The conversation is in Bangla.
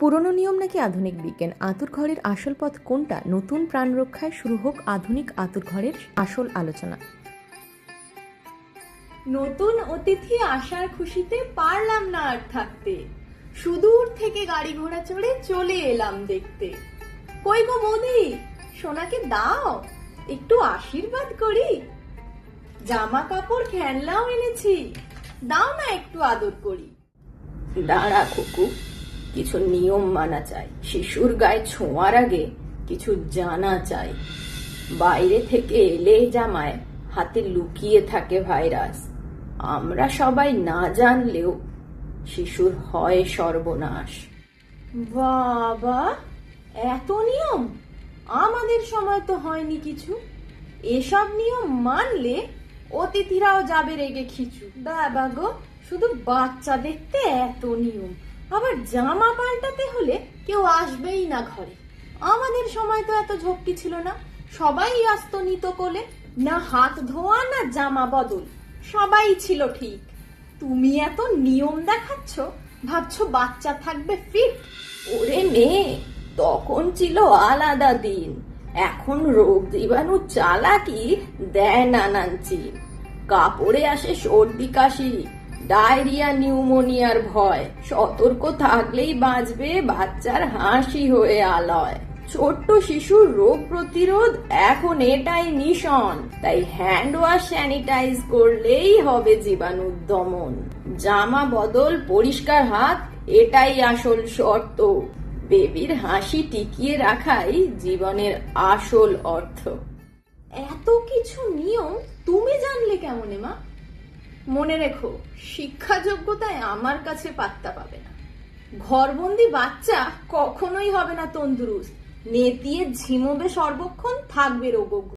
পুরনো নিয়ম নাকি আধুনিক বিজ্ঞান? আতুর ঘরের আসল পথ কোনটা? নতুন প্রাণ রক্ষায় শুরু হোক আধুনিক আতুর ঘরের আসল আলোচনা। নতুন অতিথি আসার খুশিতে পারলাম না আর থাকতে। সুদূর থেকে গাড়ি ঘোড়া চড়ে চলে এলাম দেখতে। কই গো মোদি সোনাকে দাও একটু আশীর্বাদ করি। জামা কাপড় খেলনাও এনেছি দাও না একটু আদর করি। দাঁড়া খুকু কিছু নিয়ম মানা চাই। শিশুর গায়ে ছোঁয়ার আগে কিছু জানা চাই। বাইরে থেকে এলে জামায় হাতে লুকিয়ে থাকে ভাইরাস। আমরা সবাই না জানলেও শিশুর হয় সর্বনাশ। বাবা এত নিয়ম? আমাদের সময় তো হয়নি কিছু। এসব নিয়ম মানলে অতিথিরাও যাবে রেগে খিচু। বাবা গো শুধু বাচ্চা দেখতে এত নিয়ম। আবার জামা পাল্টাতে হলে কেউ আসবেই না ঘরে। আমাদের সময় তো এত ঝক্কি ছিল না। সবাই আসতো নিত কোলে, না হাত ধোয়া, না জামা বদল। সবাই ছিল ঠিক। তুমি এত নিয়ম দেখাচ্ছ, ভাবছ বাচ্চা থাকবে ফিট ওরে মেয়ে, তখন ছিল আলাদা দিন। এখন রোগ জীবাণু চালাকি দেয় নানান চিন। কাপড়ে আসে সর্দি কাশি ডায়রিয়া, নিউমোনিয়ার ভয়। সতর্ক থাকলেই বাঁচবে বাচ্চার হাসি হয়ে আলয়। ছোট্ট শিশুর রোগ প্রতিরোধ এখন এটাই মিশন। তাই হ্যান্ড ওয়াশ, স্যানিটাইজ করলেই হবে জীবাণু দমন। জামা বদল, পরিষ্কার হাত, এটাই আসল শর্ত। বেবির হাসি টিকিয়ে রাখাই জীবনের আসল অর্থ। এত কিছু নিয়ম তুমি জানলে কেমন, মা? মনে রেখো শিক্ষা যোগ্যতায় আমার কাছে পাত্তা পাবে না। ঘরবন্দি বাচ্চা কখনোই হবে না তন্দুরুস্ত। নেতিয়ে ঝিমোবে সর্বক্ষণ, থাকবে রোগ